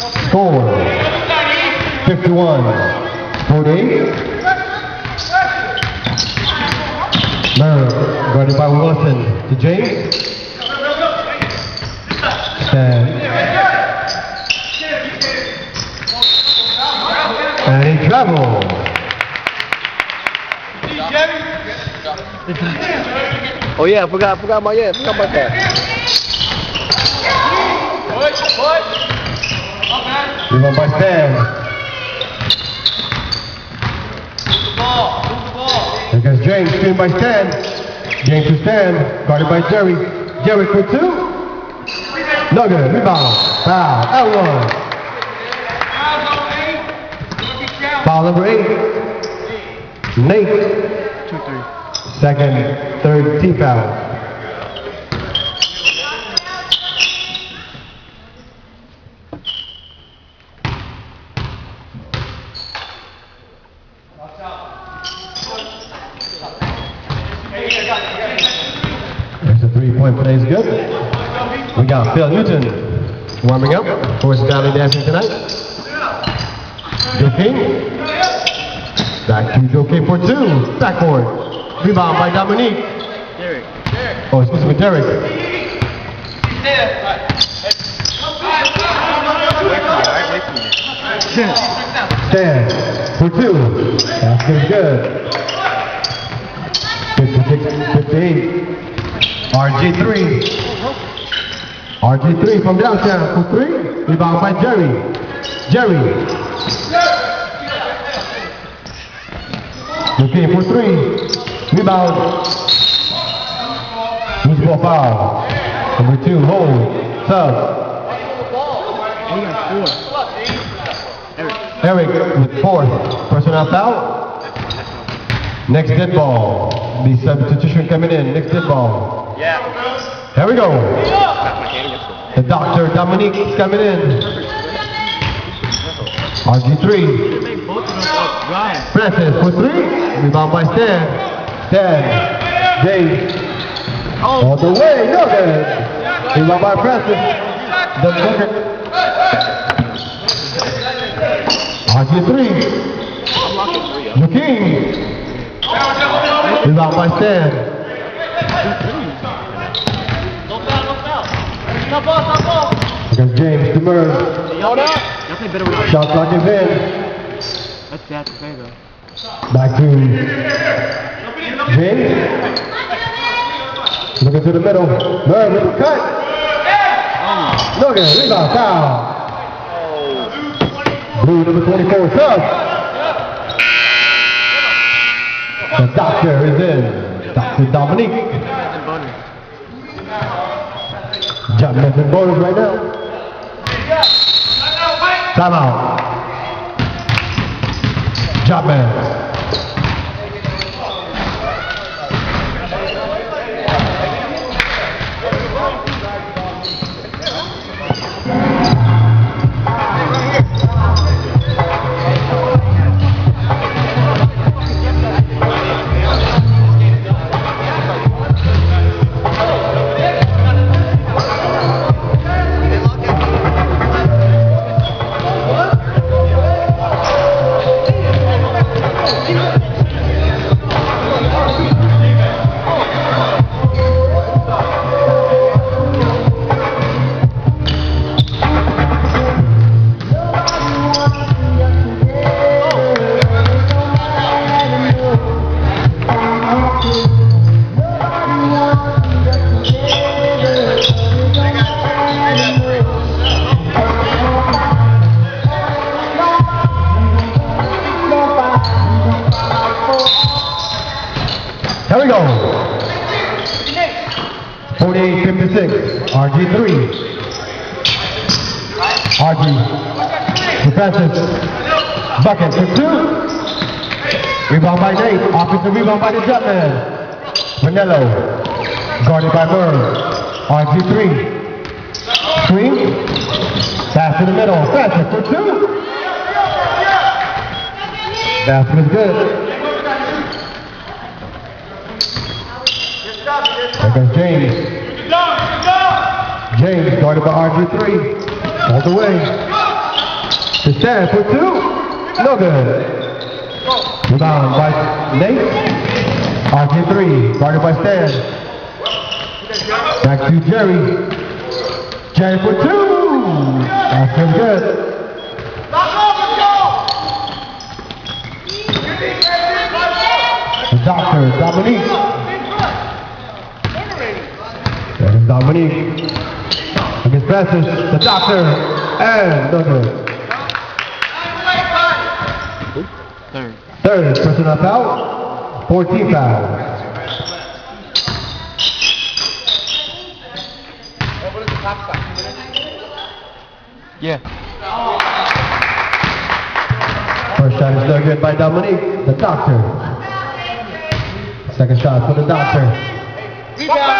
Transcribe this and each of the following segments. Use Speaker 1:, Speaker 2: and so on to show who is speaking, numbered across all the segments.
Speaker 1: Score 51 48. Merv, guarded by Wilson to James. Stand. And travel.
Speaker 2: Oh yeah, I forgot, I forgot about yeah, I forgot about that.
Speaker 1: Rebound by Stan. Here comes James, screen by Stan. James to Stan, guarded by Jerry. Jerry for two. No good. Rebound. Foul. L one. Foul number eight. Nate.
Speaker 2: Two, three.
Speaker 1: Second, third team foul. There's a three-point play is good. We got Phil Newton warming up for his Valley Dancing tonight. Joe King. Back to Joe King for two. Backboard. Rebound by Dominique.
Speaker 2: Oh, Derek.
Speaker 1: Oh, excuse me, Derek.
Speaker 2: Wait for
Speaker 1: two. Basket is good. 56, 58. RG3. RG3 from downtown for three. Rebound by Jerry. Jerry. Looking for three. Rebound. Loose ball foul. Number two, hold. Sub.
Speaker 2: Eric.
Speaker 1: With fourth personal foul. Next dead ball. The substitution coming in. Next dead ball.
Speaker 2: Yeah.
Speaker 1: Here we go.
Speaker 2: Got my hand against
Speaker 1: The doctor Dominique is coming in. RG3.
Speaker 2: Make both of them up dry.
Speaker 1: Francis for three. Rebound by Stan. Stan. James. Oh. All the way. No good. Rebound by Francis. The bucket. RG3.
Speaker 2: I'm locking three up.
Speaker 1: The King. Rebound by Stan. James Demers.
Speaker 2: Up. Y'all play better without
Speaker 1: Shot clock is in.
Speaker 2: That's sad to say though.
Speaker 1: Back to James. Looking to the middle. Merv with the cut. Look at. Rebound foul. Blue number 24 sub. The doctor is in. Dr. Dominique. Jumping in bonus right now. Timeout. Jumpman. Here we go. 48-56. RG3. RG. Defensive. Bucket for two. Rebound by Nate. Offensive rebound by the Jetman. Manello. Guarded by Merv. RG3. Screen. Pass to the middle. Francis for two. Basket is good. There goes James. James guarded by RG3. All the way. To stand for two. No good. Rebound by Nate. RG3, guarded by Stan. Back to Jerry. Jerry for two. That's pretty good. The doctor, Dominique. That is Dominique. Against passes, the doctor, and no good.
Speaker 2: Third.
Speaker 1: Third, personal foul, 14 foul.
Speaker 2: Yeah.
Speaker 1: First shot is no good by Dominique, the doctor. Second shot for the doctor. Basket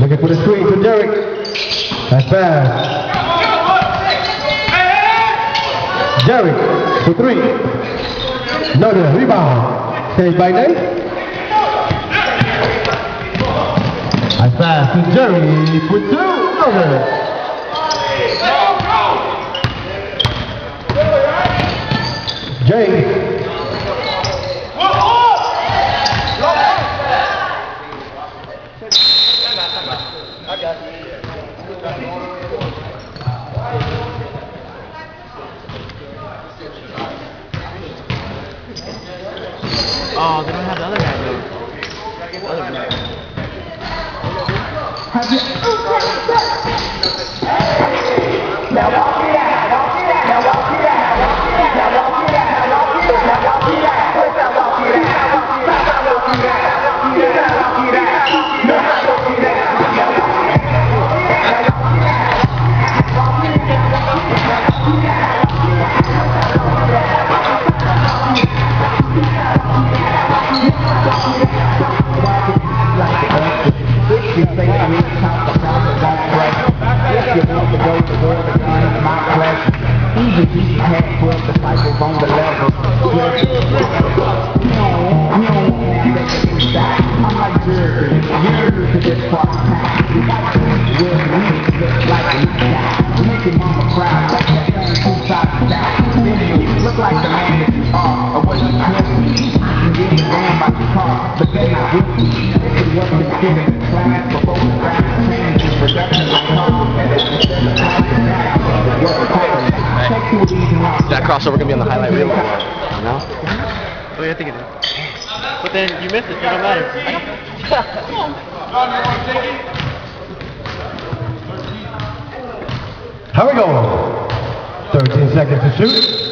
Speaker 1: Looking for the screen to Derek. That's fast. Derek for three. No good. Rebound. Saved by Nate. That's fast to Jerry for two. No good. James.
Speaker 2: Oh, they don't have the other guy though. Other guy.
Speaker 3: Even class changes. Production like hard, and it's instead of class, what's happening? Take two of these and watch.
Speaker 2: Is that crossover gonna be on the highlight reel or? No? Oh, yeah, I think it is. But then you missed it, so it don't matter.
Speaker 1: How are we go? 13 seconds to shoot.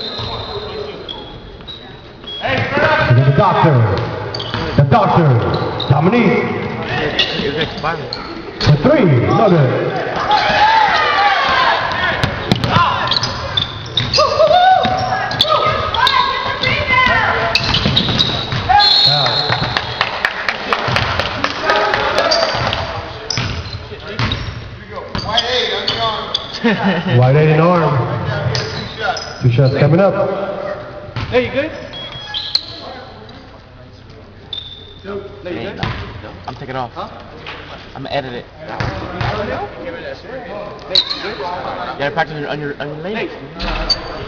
Speaker 1: Doctor. Dominique.
Speaker 2: It was.
Speaker 1: For three. No good. Foul. White eight and arm. Two shots coming up.
Speaker 2: Hey, you good? No, you good? I'm taking off. Huh? I'm gonna edit it. You gotta practice on your, on your, on lane.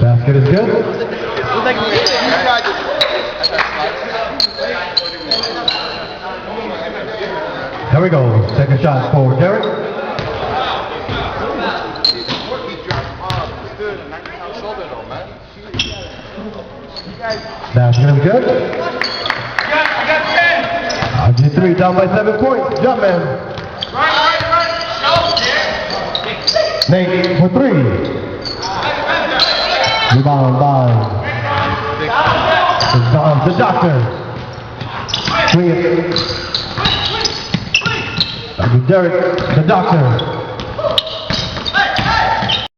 Speaker 1: Basket is good. Here we go. Second shot for Derek. Basket is good. RG3 down by seven points. Jump, man. Right, right, Jumpman. Nate for three. Rebound by the, the doctor. To Derek, the doctor.